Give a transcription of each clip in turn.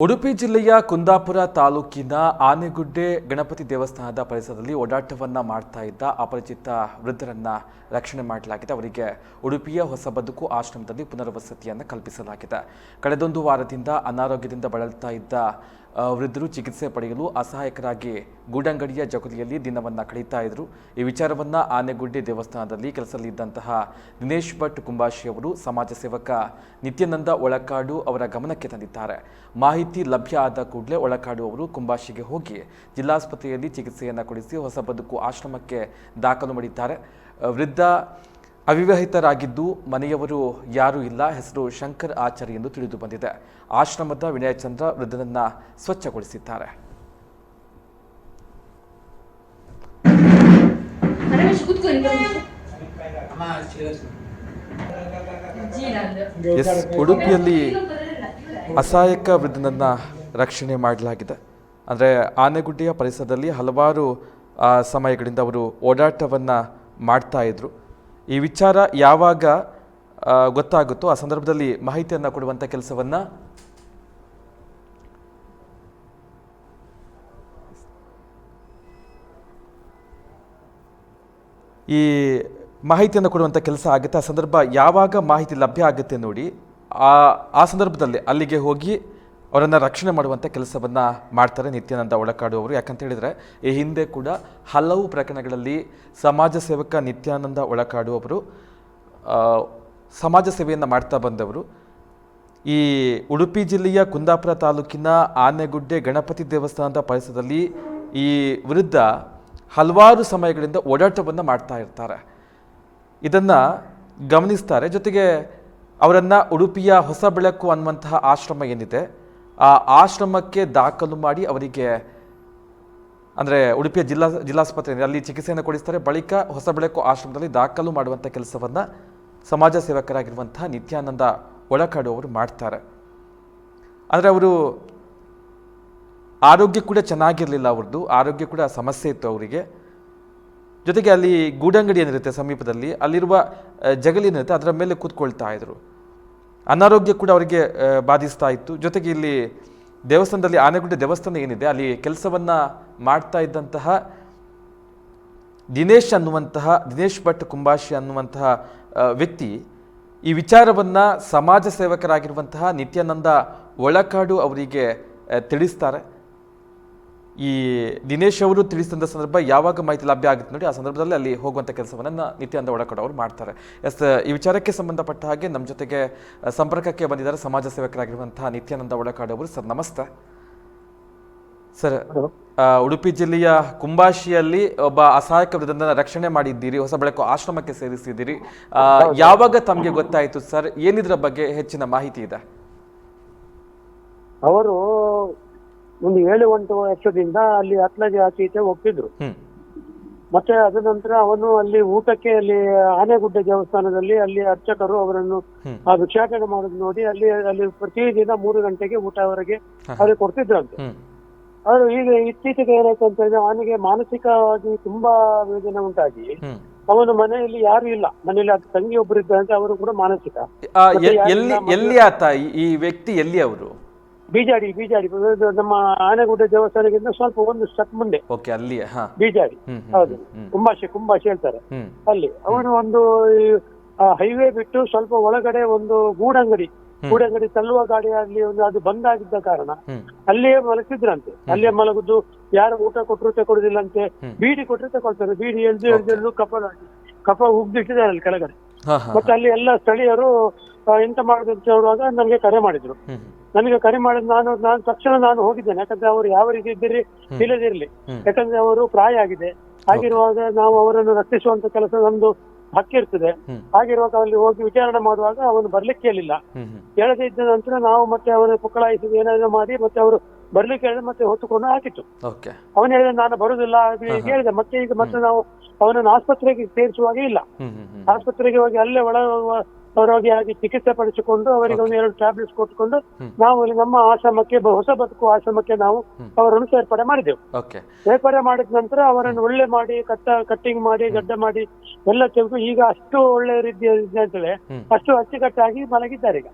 ಉಡುಪಿ ಜಿಲ್ಲೆಯ ಕುಂದಾಪುರ ತಾಲೂಕಿನ ಆನೆಗುಡ್ಡೆ ಗಣಪತಿ ದೇವಸ್ಥಾನದ ಪರಿಸರದಲ್ಲಿ ಓಡಾಟವನ್ನು ಮಾಡ್ತಾ ಇದ್ದ ಅಪರಿಚಿತ ವೃದ್ಧರನ್ನ ರಕ್ಷಣೆ ಮಾಡಲಾಗಿದೆ. ಅವರಿಗೆ ಉಡುಪಿಯ ಹೊಸ ಬದುಕು ಆಶ್ರಮದಲ್ಲಿ ಪುನರ್ವಸತಿಯನ್ನು ಕಲ್ಪಿಸಲಾಗಿದೆ. ಕಳೆದೊಂದು ವಾರದಿಂದ ಅನಾರೋಗ್ಯದಿಂದ ಬಳಲ್ತಾ ಇದ್ದ ವೃದ್ಧರು ಚಿಕಿತ್ಸೆ ಪಡೆಯಲು ಅಸಹಾಯಕರಾಗಿ ಗೂಡಂಗಡಿಯ ಜಗುಲಿಯಲ್ಲಿ ದಿನವನ್ನು ಕಳೀತಾ ಇದ್ದರು ಈ ವಿಚಾರವನ್ನು ಆನೆಗುಡ್ಡೆ ದೇವಸ್ಥಾನದಲ್ಲಿ ಕೆಲಸದಲ್ಲಿದ್ದಂತಹ ದಿನೇಶ್ ಭಟ್ ಕುಂಬಾಶಿ ಅವರು ಸಮಾಜ ಸೇವಕ ನಿತ್ಯಾನಂದ ಒಳಕಾಡು ಅವರ ಗಮನಕ್ಕೆ ತಂದಿದ್ದಾರೆ. ಮಾಹಿತಿ ಲಭ್ಯ ಆದ ಕೂಡಲೇ ಒಳಕಾಡು ಅವರು ಕುಂಬಾಶಿಗೆ ಹೋಗಿ ಜಿಲ್ಲಾಸ್ಪತ್ರೆಯಲ್ಲಿ ಚಿಕಿತ್ಸೆಯನ್ನು ಕೊಡಿಸಿ ಹೊಸ ಬದುಕು ಆಶ್ರಮಕ್ಕೆ ದಾಖಲು ಮಾಡಿದ್ದಾರೆ. ವೃದ್ಧ ಅವಿವಾಹಿತರಾಗಿದ್ದು ಮನೆಯವರು ಯಾರೂ ಇಲ್ಲ ಹೆಸರು ಶಂಕರ್ ಆಚಾರ್ಯ ಎಂದು ತಿಳಿದು ಬಂದಿದೆ ಆಶ್ರಮದ ವಿನಯಚಂದ್ರ ವೃದ್ಧನನ್ನ ಸ್ವಚ್ಛಗೊಳಿಸಿದ್ದಾರೆ. ಎಸ್ ಉಡುಪಿಯಲ್ಲಿ. ಅಸಹಾಯಕ ವೃದ್ಧನನ್ನ ರಕ್ಷಣೆ ಮಾಡಲಾಗಿದೆ ಅಂದರೆ ಆನೆಗುಡ್ಡೆಯ ಪರಿಸರದಲ್ಲಿ ಹಲವಾರು ಸಮಯಗಳಿಂದ ಅವರು ಓಡಾಟವನ್ನು ಮಾಡ್ತಾ ಇದ್ರು ಈ ವಿಚಾರ ಯಾವಾಗ ಗೊತ್ತಾಗುತ್ತೋ ಆ ಸಂದರ್ಭದಲ್ಲಿ ಮಾಹಿತಿಯನ್ನು ಕೊಡುವಂಥ ಕೆಲಸವನ್ನು ಈ ಮಾಹಿತಿಯನ್ನು ಕೊಡುವಂಥ ಕೆಲಸ ಆಗುತ್ತೆ. ಆ ಸಂದರ್ಭ ಯಾವಾಗ ಮಾಹಿತಿ ಲಭ್ಯ ಆಗುತ್ತೆ ನೋಡಿ, ಆ ಆ ಸಂದರ್ಭದಲ್ಲಿ ಅಲ್ಲಿಗೆ ಹೋಗಿ ಅವರನ್ನು ರಕ್ಷಣೆ ಮಾಡುವಂಥ ಕೆಲಸವನ್ನು ಮಾಡ್ತಾರೆ ನಿತ್ಯಾನಂದ ಒಳಕಾಡು ಅವರು. ಯಾಕಂತ ಹೇಳಿದರೆ, ಈ ಹಿಂದೆ ಕೂಡ ಹಲವು ಪ್ರಕರಣಗಳಲ್ಲಿ ಸಮಾಜ ಸೇವಕ ನಿತ್ಯಾನಂದ ಒಳಕಾಡುವವರು ಸಮಾಜ ಸೇವೆಯನ್ನು ಮಾಡ್ತಾ ಬಂದವರು. ಈ ಉಡುಪಿ ಜಿಲ್ಲೆಯ ಕುಂದಾಪುರ ತಾಲೂಕಿನ ಆನೆಗುಡ್ಡೆ ಗಣಪತಿ ದೇವಸ್ಥಾನದ ಪರಿಸರದಲ್ಲಿ ಈ ವಿರುದ್ಧ ಹಲವಾರು ಸಮಯಗಳಿಂದ ಓಡಾಟವನ್ನು ಮಾಡ್ತಾ ಇರ್ತಾರೆ. ಇದನ್ನು ಗಮನಿಸ್ತಾರೆ. ಜೊತೆಗೆ ಅವರನ್ನು ಉಡುಪಿಯ ಹೊಸ ಬೆಳಕು ಅನ್ನುವಂತಹ ಆಶ್ರಮ ಏನಿದೆ ಆ ಆಶ್ರಮಕ್ಕೆ ದಾಖಲು ಮಾಡಿ ಅವರಿಗೆ, ಅಂದರೆ ಉಡುಪಿಯ ಜಿಲ್ಲಾ ಜಿಲ್ಲಾಸ್ಪತ್ರೆ ಅಲ್ಲಿ ಚಿಕಿತ್ಸೆಯನ್ನು ಕೊಡಿಸ್ತಾರೆ. ಬಳಿಕ ಹೊಸ ಬೆಳಕು ಆಶ್ರಮದಲ್ಲಿ ದಾಖಲು ಮಾಡುವಂಥ ಕೆಲಸವನ್ನು ಸಮಾಜ ಸೇವಕರಾಗಿರುವಂಥ ನಿತ್ಯಾನಂದ ಒಳಕಾಡು ಅವರು ಮಾಡ್ತಾರೆ. ಆದರೆ ಅವರು ಆರೋಗ್ಯ ಕೂಡ ಚೆನ್ನಾಗಿರಲಿಲ್ಲ ಅವ್ರದ್ದು. ಆರೋಗ್ಯ ಕೂಡ ಸಮಸ್ಯೆ ಇತ್ತು ಅವರಿಗೆ. ಜೊತೆಗೆ ಅಲ್ಲಿ ಗೂಡಂಗಡಿ ಏನಿರುತ್ತೆ ಸಮೀಪದಲ್ಲಿ, ಅಲ್ಲಿರುವ ಜಗಲಿ ಏನಿರುತ್ತೆ, ಅದರ ಮೇಲೆ ಕೂತ್ಕೊಳ್ತಾ ಇದ್ರು. ಅನಾರೋಗ್ಯ ಕೂಡ ಅವರಿಗೆ ಬಾಧಿಸ್ತಾ ಇತ್ತು. ಜೊತೆಗೆ ಇಲ್ಲಿ ದೇವಸ್ಥಾನದಲ್ಲಿ ಆನೆಗುಡ್ಡೆ ದೇವಸ್ಥಾನ ಏನಿದೆ, ಅಲ್ಲಿ ಕೆಲಸವನ್ನ ಮಾಡ್ತಾ ಇದ್ದಂತಹ ದಿನೇಶ್ ಅನ್ನುವಂತಹ, ದಿನೇಶ್ ಭಟ್ ಕುಂಬಾಶಿ ಅನ್ನುವಂತಹ ವ್ಯಕ್ತಿ ಈ ವಿಚಾರವನ್ನ ಸಮಾಜ ಸೇವಕರಾಗಿರುವಂತಹ ನಿತ್ಯಾನಂದ ಒಳಕಾಡು ಅವರಿಗೆ ತಿಳಿಸ್ತಾರೆ. ಈ ದಿನೇಶ್ ಅವರು ತಿಳಿಸಿದಂಥ ಸಂದರ್ಭ ಯಾವಾಗ ಮಾಹಿತಿ ಲಭ್ಯ ಆಗುತ್ತೆ ನೋಡಿ ಆ ಸಂದರ್ಭದಲ್ಲಿ ಅಲ್ಲಿ ಹೋಗುವಂಥ ಕೆಲಸವನ್ನು ನಿತ್ಯಾನಂದ ಒಳಕಡ ಅವರು ಮಾಡ್ತಾರೆ. ಎಸ್ ಈ ವಿಚಾರಕ್ಕೆ ಸಂಬಂಧಪಟ್ಟ ಹಾಗೆ ನಮ್ಮ ಜೊತೆಗೆ ಸಂಪರ್ಕಕ್ಕೆ ಬಂದಿದ್ದಾರೆ ಸಮಾಜ ಸೇವಕರಾಗಿರುವಂತಹ ನಿತ್ಯಾನಂದ ಒಡಕಾಡ ಅವರು. ಸರ್ ನಮಸ್ತೆ. ಸರ್ ಉಡುಪಿ ಜಿಲ್ಲೆಯ ಕುಂಬಾಶಿಯಲ್ಲಿ ಒಬ್ಬ ಅಸಹಾಯಕ ವೃದ್ಧನ ರಕ್ಷಣೆ ಮಾಡಿದ್ದೀರಿ ಹೊಸ ಬೆಳಕು ಆಶ್ರಮಕ್ಕೆ ಸೇರಿಸಿದ್ದೀರಿ. ಯಾವಾಗ ತಮಗೆ ಗೊತ್ತಾಯಿತು ಸರ್? ಏನಿದ್ರ ಬಗ್ಗೆ ಹೆಚ್ಚಿನ ಮಾಹಿತಿ ಇದೆ? ಅವರು ಒಂದು ಏಳು ಒಂಟು ವರ್ಷದಿಂದ ಅಲ್ಲಿ ಅತ್ಲಗೆ ಆಚೆ ಈಚೆ ಹೋಗ್ತಿದ್ರು ಮತ್ತೆ ಅದ ನಂತರ ಅವನು ಅಲ್ಲಿ ಊಟಕ್ಕೆ ಅಲ್ಲಿ ಆನೆಗುಡ್ಡ ದೇವಸ್ಥಾನದಲ್ಲಿ ಅಲ್ಲಿ ಅರ್ಚಕರು ಅವರನ್ನು. ಆ ಭಿಕ್ಷಾಟನೆ ಮಾಡೋದು ನೋಡಿ ಅಲ್ಲಿ ಅಲ್ಲಿ ಪ್ರತಿದಿನ ಮೂರು ಗಂಟೆಗೆ ಊಟ ಅವರಿಗೆ ಅವ್ರಿಗೆ ಕೊಡ್ತಿದ್ರಂತೆ. ಅವರು ಈಗ ಇತ್ತೀಚೆಗೆ ಏನಾಯ್ತು ಅಂತ ಹೇಳಿದ್ರೆ ಅವನಿಗೆ ಮಾನಸಿಕವಾಗಿ ತುಂಬಾ ವೇದನೆ ಉಂಟಾಗಿ ಅವನು ಮನೆಯಲ್ಲಿ ಯಾರು ಇಲ್ಲ. ಮನೆಯಲ್ಲಿ ಆ ತಂಗಿ ಒಬ್ಬರು ಇದ್ದಂತೆ ಅವರು ಕೂಡ ಮಾನಸಿಕ. ಎಲ್ಲಿ ಆತ? ಈ ವ್ಯಕ್ತಿ ಎಲ್ಲಿ ಅವರು? ಬೀಜಾಡಿ ಬೀಜಾಡಿ. ಇದು ನಮ್ಮ ಆನೆಗುಡ್ಡ ದೇವಸ್ಥಾನಕ್ಕಿಂತ ಸ್ವಲ್ಪ ಒಂದು ಸ್ಟೆಪ್ ಮುಂದೆ. ಓಕೆ ಅಲ್ಲಿ ಹಾ. ಬೀಜಾಡಿ. ಹೌದು. ಕುಂಬಾಶಿ ಕುಂಬಾಶಿ ಹೇಳ್ತಾರೆ. ಅಲ್ಲಿ. ಅವನು ಒಂದು ಹೈವೇ ಬಿಟ್ಟು ಸ್ವಲ್ಪ ಒಳಗಡೆ ಒಂದು ಗೂಡಂಗಡಿ. ಗೂಡಂಗಡಿ ತಳ್ಳುವ ಗಾಡಿ ಅಲ್ಲಿ ಒಂದು ಅದು ಬಂದ್ ಆಗಿದ್ದ ಕಾರಣ ಅಲ್ಲಿಯೇ ಮಲಗಿದ್ರಂತೆ. ಅಲ್ಲಿಯೇ ಮಲಗುದು ಯಾರು ಊಟ ಕೊಟ್ಟರು ತಗೊಳುದಿಲ್ಲಂತೆ. ಅಂತೆ ಬೀಡಿ ಕೊಟ್ಟರು ತಗೊಳ್ತಾರೆ. ಬೀಡಿ ಎಳ್ದು ಎಳ್ದು ಎಳ್ದು ಕಫ ಕಫ ಉಗ್ದಿಟ್ಟಿದ್ದಾರೆ ಅಲ್ಲಿ ಕೆಳಗಡೆ. ಮತ್ತೆ ಅಲ್ಲಿ ಎಲ್ಲ ಸ್ಥಳೀಯರು ಎಂತ ಮಾಡುದು ಅಂತ ಹೇಳುವಾಗ ನನಗೆ ಕರೆ ಮಾಡಿದ್ರು. ನನಗೆ ಕರೆ ಮಾಡಿದ್ ನಾನು ನಾನು ತಕ್ಷಣ ನಾನು ಹೋಗಿದ್ದೇನೆ. ಯಾಕಂದ್ರೆ ಅವರು ಯಾವ ರೀತಿ ಇದ್ದೀರಿ ಇಲ್ಲದಿರ್ಲಿ ಯಾಕಂದ್ರೆ ಅವರು ಪ್ರಾಯ ಆಗಿದೆ. ಹಾಗಿರುವಾಗ ನಾವು ಅವರನ್ನು ರಕ್ಷಿಸುವಂತ ಕೆಲಸ ನಮ್ದು ಹಕ್ಕಿರ್ತದೆ ಇರ್ತದೆ. ಹಾಗಿರುವಾಗ ಅಲ್ಲಿ ಹೋಗಿ ವಿಚಾರಣೆ ಮಾಡುವಾಗ ಅವನು ಬರ್ಲಿಕ್ಕೆ ಹ್ಮ್ ಹೇಳದೇ ಇದ್ದ ನಂತರ ನಾವು ಮತ್ತೆ ಅವನ ಪುಕ್ಕಳಾಯಿಸಿ ಏನಾದ್ರು ಮಾಡಿ ಮತ್ತೆ ಅವರು ಬರ್ಲಿಕ್ಕೆ ಹೇಳಿದ್ರೆ ಮತ್ತೆ ಹೊತ್ತುಕೊಂಡು ಹಾಕಿತ್ತು. ಅವನು ಹೇಳಿದ ನಾನು ಬರುದಿಲ್ಲ ಹೇಳಿದೆ. ಮತ್ತೆ ಈಗ ಮತ್ತೆ ನಾವು ಅವನನ್ನು ಆಸ್ಪತ್ರೆಗೆ ಸೇರಿಸುವಾಗ ಇಲ್ಲ. ಆಸ್ಪತ್ರೆಗೆ ಹೋಗಿ ಅಲ್ಲೇ ಒಳ ಅವರಿಗೆ ಆಗಿ ಚಿಕಿತ್ಸೆ ಪಡಿಸಿಕೊಂಡು ಅವರಿಗೆ ಒಂದು ಎರಡು ಟ್ಯಾಬ್ಲೆಟ್ಸ್ ಕೊಟ್ಟುಕೊಂಡು ನಾವು ಅಲ್ಲಿ ನಮ್ಮ ಆಶ್ರಮಕ್ಕೆ ಹೊಸ ಬದುಕು ಆಶ್ರಮಕ್ಕೆ ನಾವು ಅವರನ್ನು ಸೇರ್ಪಡೆ ಮಾಡಿದೆವು. ಸೇರ್ಪಡೆ ಮಾಡಿದ ನಂತರ ಅವರನ್ನು ಒಳ್ಳೆ ಮಾಡಿ ಕಟ್ಟ ಕಟ್ಟಿಂಗ್ ಮಾಡಿ ಗಡ್ಡ ಮಾಡಿ ಎಲ್ಲ ತೆಗೆದು ಈಗ ಅಷ್ಟು ಒಳ್ಳೆ ರೀತಿಯ ಅಂತೇಳಿ ಅಷ್ಟು ಅಚ್ಚುಕಟ್ಟಾಗಿ ಮಲಗಿದ್ದಾರೆ ಈಗ.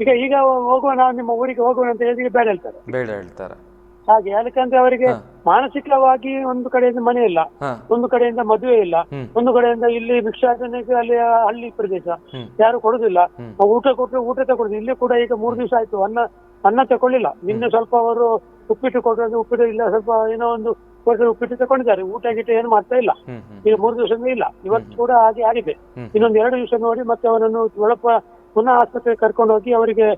ಈಗ ಈಗ ಹೋಗುವ ನಾವು ನಿಮ್ಮ ಊರಿಗೆ ಹೋಗುವ ಅಂತ ಹೇಳಿದ್ರೆ ಬೇಡ ಹೇಳ್ತಾರೆ. ಬೇಡ ಹೇಳ್ತಾರೆ. ಹಾಗೆ. ಯಾಕಂದ್ರೆ ಅವರಿಗೆ ಮಾನಸಿಕವಾಗಿ ಒಂದು ಕಡೆಯಿಂದ ಮನೆ ಇಲ್ಲ ಒಂದು ಕಡೆಯಿಂದ ಮದುವೆ ಇಲ್ಲ ಒಂದು ಕಡೆಯಿಂದ ಇಲ್ಲಿ ಭಿಕ್ಷಾಟನೆಗೆ ಅಲ್ಲಿ ಹಳ್ಳಿ ಪ್ರದೇಶ. ಯಾರು ಕೊಡುದಿಲ್ಲ. ಊಟ ಕೊಟ್ಟರೆ ಊಟ ತಗೊಳುದು ಇಲ್ಲಿ ಕೂಡ ಈಗ ಮೂರು ದಿವಸ ಆಯ್ತು. ಅನ್ನ ಅನ್ನ ತಕೊಳ್ಳಿಲ್ಲ ನಿನ್ನೆ ಸ್ವಲ್ಪ ಅವರು ಉಪ್ಪಿಟ್ಟು ಕೊಟ್ಟರೆ ಉಪ್ಪಿಟ್ಟು ಇಲ್ಲ ಸ್ವಲ್ಪ ಏನೋ ಒಂದು ಕೊಟ್ಟರೆ ಉಪ್ಪಿಟ್ಟು ತಕೊಂಡಿದ್ದಾರೆ ಊಟ ಗೀಟ ಏನು ಮಾಡ್ತಾ ಇಲ್ಲ. ಈಗ ಮೂರು ದಿವಸ ಇಲ್ಲ. ಇವತ್ತು ಕೂಡ ಹಾಗೆ ಆಗಿದೆ. ಇನ್ನೊಂದು ಎರಡು ದಿವಸ ನೋಡಿ ಮತ್ತೆ ಅವನನ್ನು ಒಳಪ ಪುನಃ ಆಸ್ಪತ್ರೆಗೆ ಕರ್ಕೊಂಡು ಹೋಗಿ ಅವರಿಗೆ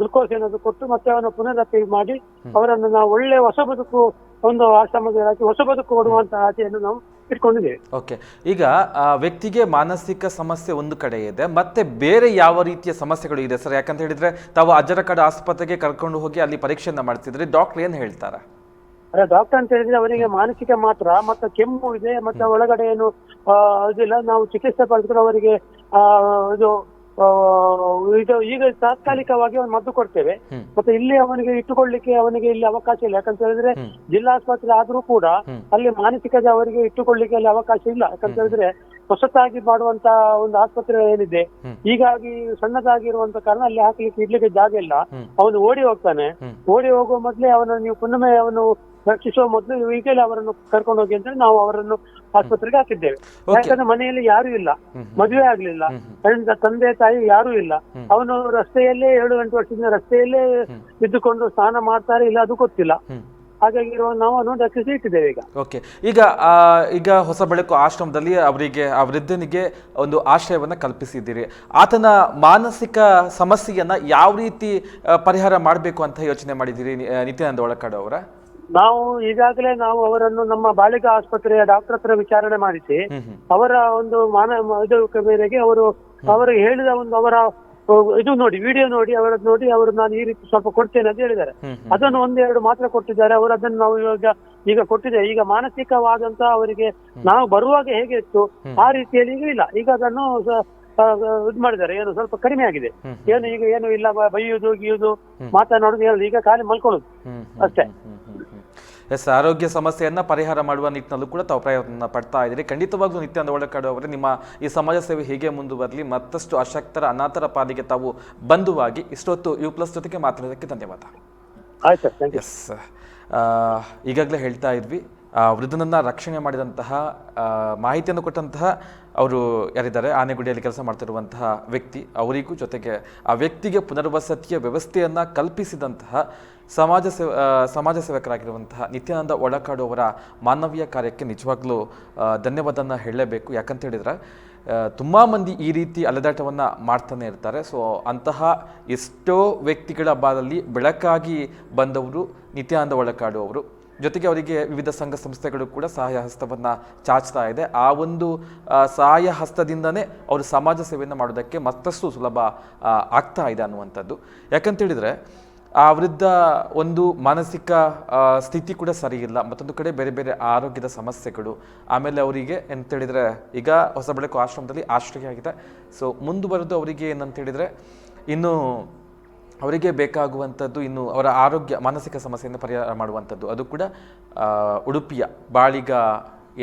ಗ್ಲುಕೋಸ್ ಏನಾದ್ರು ಕೊಟ್ಟು ಮತ್ತೆ ಅವನ ಪುನರಪಿ ಮಾಡಿ ಅವರನ್ನು ನಾವು ಒಳ್ಳೆ ಹೊಸ ಬದುಕು ಒಂದು ಆಶ್ರಮದಲ್ಲಿ ಹಾಕಿ ಹೊಸ ಬದುಕು ಕೊಡುವಂತ ಆಸೆಯನ್ನು ನಾವು ಇಟ್ಕೊಂಡಿದ್ದೇವೆ. ಓಕೆ. ಈಗ ಆ ವ್ಯಕ್ತಿಗೆ ಮಾನಸಿಕ ಸಮಸ್ಯೆ ಒಂದು ಕಡೆ ಇದೆ ಮತ್ತೆ ಬೇರೆ ಯಾವ ರೀತಿಯ ಸಮಸ್ಯೆಗಳು ಇದೆ? ಸರ್ ಯಾಕಂತ ಹೇಳಿದ್ರೆ ತಾವು ಅಜ್ಜರಕಡ ಆಸ್ಪತ್ರೆಗೆ ಕರ್ಕೊಂಡು ಹೋಗಿ ಅಲ್ಲಿ ಪರೀಕ್ಷೆಯನ್ನ ಮಾಡ್ತಿದ್ರೆ ಡಾಕ್ಟರ್ ಏನ್ ಹೇಳ್ತಾರೆ? ಅದೇ ಡಾಕ್ಟರ್ ಅಂತ ಹೇಳಿದ್ರೆ ಅವರಿಗೆ ಮಾನಸಿಕ ಮಾತ್ರ ಮತ್ತೆ ಕೆಮ್ಮು ಇದೆ ಮತ್ತೆ ಒಳಗಡೆ ಏನು ಇದಿಲ್ಲ ನಾವು ಚಿಕಿತ್ಸೆ ಪಡೆದ್ರೆ ಅವರಿಗೆ ಇದು ಇದು ಈಗ ತಾತ್ಕಾಲಿಕವಾಗಿ ಅವನು ಮದ್ದು ಕೊಡ್ತೇವೆ. ಮತ್ತೆ ಇಲ್ಲಿ ಅವನಿಗೆ ಇಟ್ಟುಕೊಳ್ಳಿಕ್ಕೆ ಅವನಿಗೆ ಇಲ್ಲಿ ಅವಕಾಶ ಇಲ್ಲ. ಯಾಕಂತ ಹೇಳಿದ್ರೆ ಹ್ಮ್. ಜಿಲ್ಲಾ ಆಸ್ಪತ್ರೆ ಆದ್ರೂ ಕೂಡ ಅಲ್ಲಿ ಮಾನಸಿಕದ ಅವರಿಗೆ ಇಟ್ಟುಕೊಳ್ಳಿಕ್ಕೆ ಅಲ್ಲಿ ಅವಕಾಶ ಇಲ್ಲ. ಯಾಕಂತ ಹೇಳಿದ್ರೆ ಹೊಸತಾಗಿ ಮಾಡುವಂತ ಒಂದು ಆಸ್ಪತ್ರೆ ಏನಿದೆ. ಹೀಗಾಗಿ ಸಣ್ಣದಾಗಿರುವಂತ ಕಾರಣ ಅಲ್ಲಿ ಹಾಕ್ಲಿಕ್ಕೆ ಇಡ್ಲಿಕ್ಕೆ ಜಾಗ ಇಲ್ಲ. ಅವನು ಓಡಿ ಹೋಗ್ತಾನೆ. ಓಡಿ ಹೋಗುವ ಮೊದಲೇ ಅವನು ನೀವು ಪುನಃ ಅವನು ರಕ್ಷಿಸುವ ಮೊದಲು ಈಗಲೇ ಅವರನ್ನು ಕರ್ಕೊಂಡು ಹೋಗಿ ಅಂತ ನಾವು ಅವರನ್ನು ಆಸ್ಪತ್ರೆಗೆ ಹಾಕಿದ್ದೇವೆ. ಯಾಕಂದ್ರೆ ಮನೆಯಲ್ಲಿ ಯಾರು ಇಲ್ಲ. ಮದುವೆ ಆಗ್ಲಿಲ್ಲ. ತಂದೆ ತಾಯಿ ಯಾರು ಇಲ್ಲ. ಅವನು ರಸ್ತೆಯಲ್ಲೇ ಏಳು ಎಂಟು ವರ್ಷದಿಂದ ರಸ್ತೆಯಲ್ಲೇ ಇದ್ದುಕೊಂಡು ಬಿದ್ದುಕೊಂಡು ಸ್ನಾನ ಮಾಡ್ತಾರೆ ಇಲ್ಲ ಅದು ಗೊತ್ತಿಲ್ಲ. ಹಾಗಾಗಿರುವ ನಾವು ರಕ್ಷಿಸಿ ಇಟ್ಟಿದ್ದೇವೆ ಈಗ. ಓಕೆ ಈಗ ಆ, ಈಗ ಹೊಸ ಬೆಳಕು ಆಶ್ರಮದಲ್ಲಿ ಅವರಿಗೆ ಆ ವೃದ್ಧನಿಗೆ ಒಂದು ಆಶ್ರಯವನ್ನ ಕಲ್ಪಿಸಿದ್ದೀರಿ. ಆತನ ಮಾನಸಿಕ ಸಮಸ್ಯೆಯನ್ನ ಯಾವ ರೀತಿ ಪರಿಹಾರ ಮಾಡಬೇಕು ಅಂತ ಯೋಚನೆ ಮಾಡಿದ್ದೀರಿ ನಿತ್ಯಾನಂದ ಒಳಕಾಡು ಅವರ? ನಾವು ಈಗಾಗಲೇ ನಾವು ಅವರನ್ನು ನಮ್ಮ ಬಾಲಿಕಾ ಆಸ್ಪತ್ರೆಯ ಡಾಕ್ಟರ್ ಹತ್ರ ವಿಚಾರಣೆ ಮಾಡಿಸಿ ಅವರ ಒಂದು ಮಾನ ಇದು ಮೇರೆಗೆ ಅವರು ಅವರು ಹೇಳಿದ ಒಂದು ಅವರ ಇದು ನೋಡಿ ವಿಡಿಯೋ ನೋಡಿ ಅವರದ್ದು ನೋಡಿ ಅವರು ನಾನು ಈ ರೀತಿ ಸ್ವಲ್ಪ ಕೊಡ್ತೇನೆ ಅಂತ ಹೇಳಿದ್ದಾರೆ. ಅದನ್ನು ಒಂದೆರಡು ಮಾತ್ರ ಕೊಟ್ಟಿದ್ದಾರೆ. ಅವರು ಅದನ್ನು ನಾವು ಇವಾಗ ಈಗ ಕೊಟ್ಟಿದೆ. ಈಗ ಮಾನಸಿಕವಾದಂತ ಅವರಿಗೆ ನಾವು ಬರುವಾಗ ಹೇಗೆ ಇತ್ತು ಆ ರೀತಿಯಲ್ಲಿ ಈಗ ಇಲ್ಲ. ಈಗ ಅದನ್ನು ಇದ್ ಮಾಡಿದ್ದಾರೆ. ಏನು ಸ್ವಲ್ಪ ಕಡಿಮೆ ಆಗಿದೆ. ಏನು ಈಗ ಏನು ಇಲ್ಲ ಬೈಯುವುದು ಗೀಯುದು ಮಾತನಾಡುದು ಹೇಳುದು. ಈಗ ಖಾಲಿ ಮಲ್ಕೊಳ್ಳುದು. ಅಷ್ಟೇ. ಎಸ್ ಆರೋಗ್ಯ ಸಮಸ್ಯೆಯನ್ನು ಪರಿಹಾರ ಮಾಡುವ ನಿಟ್ಟಿನಲ್ಲೂ ಕೂಡ ತಾವು ಪ್ರಯತ್ನ ಪಡ್ತಾ ಇದ್ದೀರಿ. ಖಂಡಿತವಾಗ್ಲೂ ನಿತ್ಯಾನಂದ ಒಳಕಾಡು ಅವರೇ ನಿಮ್ಮ ಈ ಸಮಾಜ ಸೇವೆ ಹೀಗೆ ಮುಂದುವರಲಿ ಮತ್ತಷ್ಟು ಅಶಕ್ತರ ಅನಾಥರ ಪಾಲಿಗೆ ತಾವು ಬಂಧುವಾಗಿ ಇಷ್ಟೊತ್ತು ಯು ಪ್ಲಸ್ ಜೊತೆಗೆ ಮಾತನಾಡೋದಕ್ಕೆ ಧನ್ಯವಾದ. ಎಸ್ ಈಗಾಗಲೇ ಹೇಳ್ತಾ ಇದ್ವಿ ವೃದ್ಧನನ್ನ ರಕ್ಷಣೆ ಮಾಡಿದಂತಹ ಮಾಹಿತಿಯನ್ನು ಕೊಟ್ಟಂತಹ ಅವರು ಯಾರಿದ್ದಾರೆ? ಆನೆಗುಡಿಯಲ್ಲಿ ಕೆಲಸ ಮಾಡ್ತಿರುವಂತಹ ವ್ಯಕ್ತಿ. ಅವರಿಗೂ ಜೊತೆಗೆ ಆ ವ್ಯಕ್ತಿಗೆ ಪುನರ್ವಸತಿಯ ವ್ಯವಸ್ಥೆಯನ್ನು ಕಲ್ಪಿಸಿದಂತಹ ಸಮಾಜ ಸೇವ ಸಮಾಜ ಸೇವಕರಾಗಿರುವಂತಹ ನಿತ್ಯಾನಂದ ಒಳಕಾಡು ಅವರ ಮಾನವೀಯ ಕಾರ್ಯಕ್ಕೆ ನಿಜವಾಗ್ಲೂ ಧನ್ಯವಾದನ ಹೇಳಲೇಬೇಕು. ಯಾಕಂತ ಹೇಳಿದ್ರೆ ತುಂಬ ಮಂದಿ ಈ ರೀತಿ ಅಲೆದಾಟವನ್ನು ಮಾಡ್ತಾನೆ ಇರ್ತಾರೆ. ಸೊ, ಅಂತಹ ಎಷ್ಟೋ ವ್ಯಕ್ತಿಗಳ ಬಾದಲ್ಲಿ ಬೆಳಕಾಗಿ ಬಂದವರು ನಿತ್ಯಾನಂದ ಒಳಕಾಡು ಅವರು. ಜೊತೆಗೆ ಅವರಿಗೆ ವಿವಿಧ ಸಂಘ ಸಂಸ್ಥೆಗಳು ಕೂಡ ಸಹಾಯ ಹಸ್ತವನ್ನು ಚಾಚ್ತಾ ಇದೆ. ಆ ಒಂದು ಸಹಾಯ ಹಸ್ತದಿಂದನೇ ಅವರು ಸಮಾಜ ಸೇವೆಯನ್ನು ಮಾಡೋದಕ್ಕೆ ಮತ್ತಷ್ಟು ಸುಲಭ ಆಗ್ತಾ ಇದೆ ಅನ್ನುವಂಥದ್ದು. ಯಾಕಂತೇಳಿದರೆ, ಆ ವೃದ್ಧ ಒಂದು ಮಾನಸಿಕ ಸ್ಥಿತಿ ಕೂಡ ಸರಿ ಇಲ್ಲ. ಮತ್ತೊಂದು ಕಡೆ ಬೇರೆ ಬೇರೆ ಆರೋಗ್ಯದ ಸಮಸ್ಯೆಗಳು. ಆಮೇಲೆ ಅವರಿಗೆ ಎಂತೇಳಿದರೆ, ಈಗ ಹೊಸ ಬೆಳಕು ಆಶ್ರಮದಲ್ಲಿ ಆಶ್ರಯ ಆಗಿದೆ. ಸೊ ಮುಂದುವರೆದು ಅವರಿಗೆ ಏನಂತ ಹೇಳಿದರೆ ಇನ್ನು ಅವರಿಗೆ ಬೇಕಾಗುವಂಥದ್ದು ಇನ್ನು ಅವರ ಆರೋಗ್ಯ, ಮಾನಸಿಕ ಸಮಸ್ಯೆಯನ್ನು ಪರಿಹಾರ ಮಾಡುವಂಥದ್ದು. ಅದು ಕೂಡ ಉಡುಪಿಯ ಬಾಳಿಗ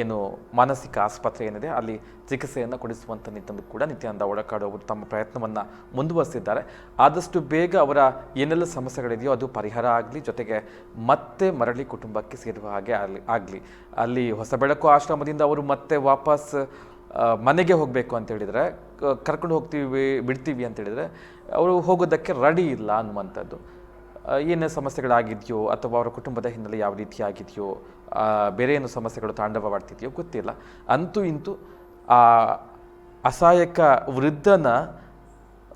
ಏನು ಮಾನಸಿಕ ಆಸ್ಪತ್ರೆ ಏನಿದೆ, ಅಲ್ಲಿ ಚಿಕಿತ್ಸೆಯನ್ನು ಕೊಡಿಸುವಂಥ ನಿಟ್ಟಿನಲ್ಲಿ ಕೂಡ ನಿತ್ಯಾನಂದ ಒಳಕಾಡು ಅವರು ತಮ್ಮ ಪ್ರಯತ್ನವನ್ನು ಮುಂದುವರಿಸಿದ್ದಾರೆ. ಆದಷ್ಟು ಬೇಗ ಅವರ ಏನೆಲ್ಲ ಸಮಸ್ಯೆಗಳಿದೆಯೋ ಅದು ಪರಿಹಾರ ಆಗಲಿ, ಜೊತೆಗೆ ಮತ್ತೆ ಮರಳಿ ಕುಟುಂಬಕ್ಕೆ ಸೇರುವ ಹಾಗೆ ಆಗಲಿ ಆಗಲಿ. ಅಲ್ಲಿ ಹೊಸಬೆಳಕು ಆಶ್ರಮದಿಂದ ಅವರು ಮತ್ತೆ ವಾಪಸ್ ಮನೆಗೆ ಹೋಗಬೇಕು ಅಂತ ಹೇಳಿದರೆ ಕರ್ಕೊಂಡು ಹೋಗ್ತೀವಿ ಬಿಡ್ತೀವಿ ಅಂತ ಹೇಳಿದರೆ ಅವರು ಹೋಗೋದಕ್ಕೆ ರೆಡಿ ಇಲ್ಲ ಅನ್ನುವಂಥದ್ದು. ಏನೇ ಸಮಸ್ಯೆಗಳಾಗಿದೆಯೋ ಅಥವಾ ಅವರ ಕುಟುಂಬದ ಹಿನ್ನೆಲೆ ಯಾವ ರೀತಿ ಆಗಿದೆಯೋ ಆ, ಬೇರೆ ಏನು ಸಮಸ್ಯೆಗಳು ತಾಂಡವವಾಡ್ತಿದೆಯೋ ಗೊತ್ತಿಲ್ಲ. ಅಂತೂ ಇಂತೂ ಆ ಅಸಹಾಯಕ ವೃದ್ಧನ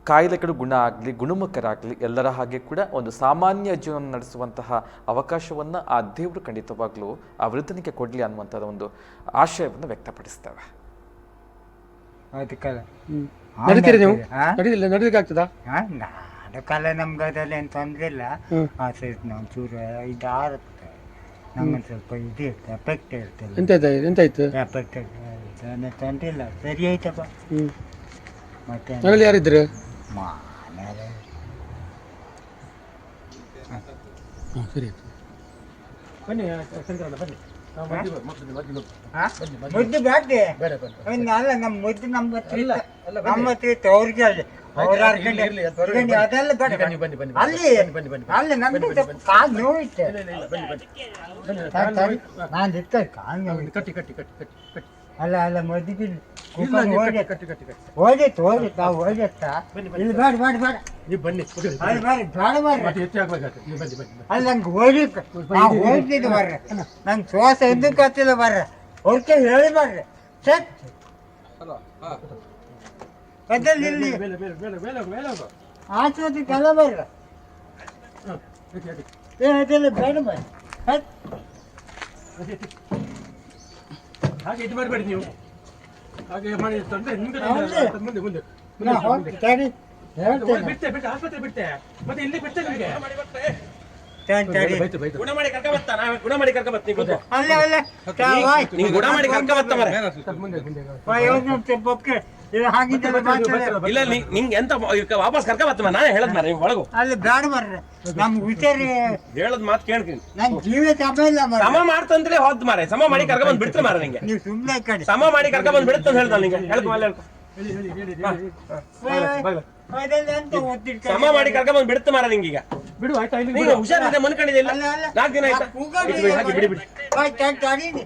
ಕಾಯಿಲೆಗಳು ಗುಣ ಆಗಲಿ ಗುಣಮುಖರಾಗಲಿ ಎಲ್ಲರ ಹಾಗೆ ಕೂಡ ಒಂದು ಸಾಮಾನ್ಯ ಜೀವನ ನಡೆಸುವಂತಹ ಅವಕಾಶವನ್ನು ಆ ದೇವರು ಖಂಡಿತವಾಗಲೂ ಆ ವೃದ್ಧನಿಗೆ ಕೊಡಲಿ ಅನ್ನುವಂಥದ್ದು ಒಂದು ಆಶಯವನ್ನು ವ್ಯಕ್ತಪಡಿಸ್ತೇವೆ. ಅದಕ್ಕಲ್ಲ ನಡೀತೀರಿ ನೀವು? ನಡೀಲಿಕ್ಕೆ ಆಗ್ತದಾ? ಆ, ನಾಡಕ್ಕೆಲ್ಲ ನಮ್ಗೆ ಅದೆಲ್ಲ ಏನು ತೊಂದರೆ ಇಲ್ಲ. ಆಸೆ ನಾವು ಚೂರು ಇದು ಆರುತ್ತೆ ನಮ್ಮನ್ನು ಸ್ವಲ್ಪ ಇದು ಇರ್ತದೆ ಎಫೆಕ್ಟ್ ಇರ್ತದೆ. ಎಂತ ಎಂತಾಯ್ತು ಎಫೆಕ್ಟ್ ತೊಂದರೆ ಇಲ್ಲ. ಸರಿ ಆಯ್ತಪ್ಪ. ಹ್ಮ್. ಮತ್ತೆ ಮನೇಲಿ ಯಾರಿದ್ರು? ಮನೇಲಿ. ಬನ್ನಿ ಸರಿ ಹಾ? ಮುದ್ದು ಬ್ಯಾಡ್ರಿ ಅವ್ನ್ ಅಲ್ಲ ನಮ್ಮ ಮುದ್ದು ನಮ್ಮ ಹತ್ರ ಇತ್ತು. ನಮ್ಮ ಹತ್ರ ಇತ್ತು ಅವ್ರಿಗೆ ಅಲ್ಲಿ ಅವ್ರ ಅರ್ಕಂಡೆ- ಇರ್ಲಿ, ಅದೆಲ್ಲ ಬೇಡ ಅಲ್ಲಿ ಅಲ್ಲಿ ನಮ್ದು ಸ್ವಲ್ಪ ಕಾಲು ನೋವಿತ್ತು ಸರಿ, ಸರಿ. ನಾನು ಇತ್ತ ಕಾಲು ನೋವು ಕಟ್ಟಿ ಕಟ್ಟಿ ಕಟ್ಟಿ ಕಟ್ಟಿ ಕಟ್ಟಿ ಅಲ್ಲ ಹೋಗಿ ಕಟ್ಟಿ ಕಟ್ಟಿ ಕಟ್ಟಿ. ಹೋಗಿತ್ತು ಹೋಗಿತ್ತು ನಾವು ಹೋಗಿತ್ತ ಇಲ್ಲಿ ಬೇಡ ಬೇಡ ಬೇಡ. ನೀವು ಬನ್ನಿ ಅಲ್ಲಿ ಬೇಡ ಬೇಡ ಬೇಡ ಮತ್ತೆ ಹೆಚ್ಚು ಆಗ್ಬೇಕಾಗ್ತದೆ ನೀವು ಬನ್ನಿ ಬನ್ನಿ ಅಲ್ಲಿ ನಂಗೆ ಹೋಗಿತ್ತು ನಾವು ಹೋಗ್ತಿದ್ದು ಬರ್ರಿ. ನಂಗೆ ಶ್ವಾಸ ಎದ್ದಕ್ಕೆ ಹತ್ತಿಲ್ಲ ಬರ್ರಿ. ಅವ್ರಿಗೆ ಹೇಳಿ ಬರ್ರಿ. ಸತ್ ಅದ್ರಲ್ಲಿ ಇಲ್ಲಿ. ಮೇಲೆ ಮೇಲೆ ಮೇಲೆ ಮೇಲೆ ಹೋಗು ಮೇಲೆ ಹೋಗು. ಆಸ್ಪತ್ರೆಗೆಲ್ಲ ಬರ್ರಿ. ಹಾಂ ಎತ್ತಿ ಎತ್ತಿ ಏ ಅದೆಲ್ಲ ಬೇಡ ಬರ್ರಿ. ಹತ್ ಎತ್ತಿ ಎತ್ತಿ ಹಾಗೆ ಇದು ಮಾಡಬೇಡಿ ನೀವು. ಹಾಗೆ ಮಾಡಿ ಹೌದು. ಮುಂದೆ ಮುಂದೆ ನಾ ಹೋಗಿ ತಡಿ. ಹೇಳ್ತೇನೆ. ಬಿಡ್ತೆ ಬಿಡ್ತೆ ಆಸ್ಪತ್ರೆ ಬಿಡ್ತೆ ಮತ್ತೆ ಇಲ್ಲಿ ಬಿಡ್ತೆ ನಿಮಗೆ? ತಡಿ, ತಡಿ. ಬೈತು ಬೈತು ಗುಣ ಮಾಡಿ ಕರ್ಕ ಬರ್ತಾ ನಾವೇ ಗುಣ ಮಾಡಿ ಕರ್ಕ ಬರ್ತೀನಿ. ಅಲ್ಲ ಅಲ್ಲ. ನೀವು. ಗುಣ ಮಾಡಿ ಕರ್ಕ ಬರ್ತಾ ಮರೆ ಮುಂದೆ ಮುಂದೆ. ಬೊಕ್ಕೆ. ಇಲ್ಲ ನಿಂಗೆ ಎಂತ ವಾಪಸ್ ಕರ್ಕ ಬರ್ತ ನಾನೇ ಹೇಳದ್ ಮಾರ ನೀವು ಒಳಗು. ಅಲ್ಲಿ ಬ್ಯಾಡ ಮಾರ್ರೆ. ನಮ್ ವಿಚಾರಿ ಹೇಳದ್ ಮಾತು ಕೇಳ್ತೀನಿ. ನನ್ ಜೀವ ಸಮ ಇಲ್ಲ ಮರ್ರಿ. ಸಮ ಮಾಡ್ತಂದ್ರೆ ಹೋದ್ ಮಾರೆ ಸಮ ಮಾಡಿ ಕರ್ಕ ಬಂದ್ ಬಿಡ್ತಾರೆ ಮಾರ ನಿಂಗೆ. ನೀವು ಸುಮ್ಮನೆ ಕಡೆ ಸಮ ಮಾಡಿ ಕರ್ಕ ಬಂದ್ ಬಿಡುತ್ತೆ ಅಂತ ಹೇಳ್ದ ನಿಂಗೆ. ಹೇಳ್ಕೊ ಅಲ್ಲಿ ಹೇಳ್ಕೊ. ಹೇಳಿ ಹೇಳಿ ಹೇಳಿ ಅದೆಲ್ಲ ಸಮ ಮಾಡಿ ಕರ್ಕ ಬಂದ್ ಬಿಡುತ್ತೆ ಮಾರ ನಿಂಗೆ ಈಗ. ಬಿಡು ಆಯ್ತಾ ಹುಷಾರಿದೆ ಮನ್ಕೊಂಡಿದ್ದೆ ಇಲ್ಲ. ನಾಲ್ಕು ದಿನ ಆಯ್ತಾ? ಬಿಡಿ, ಬಿಡಿ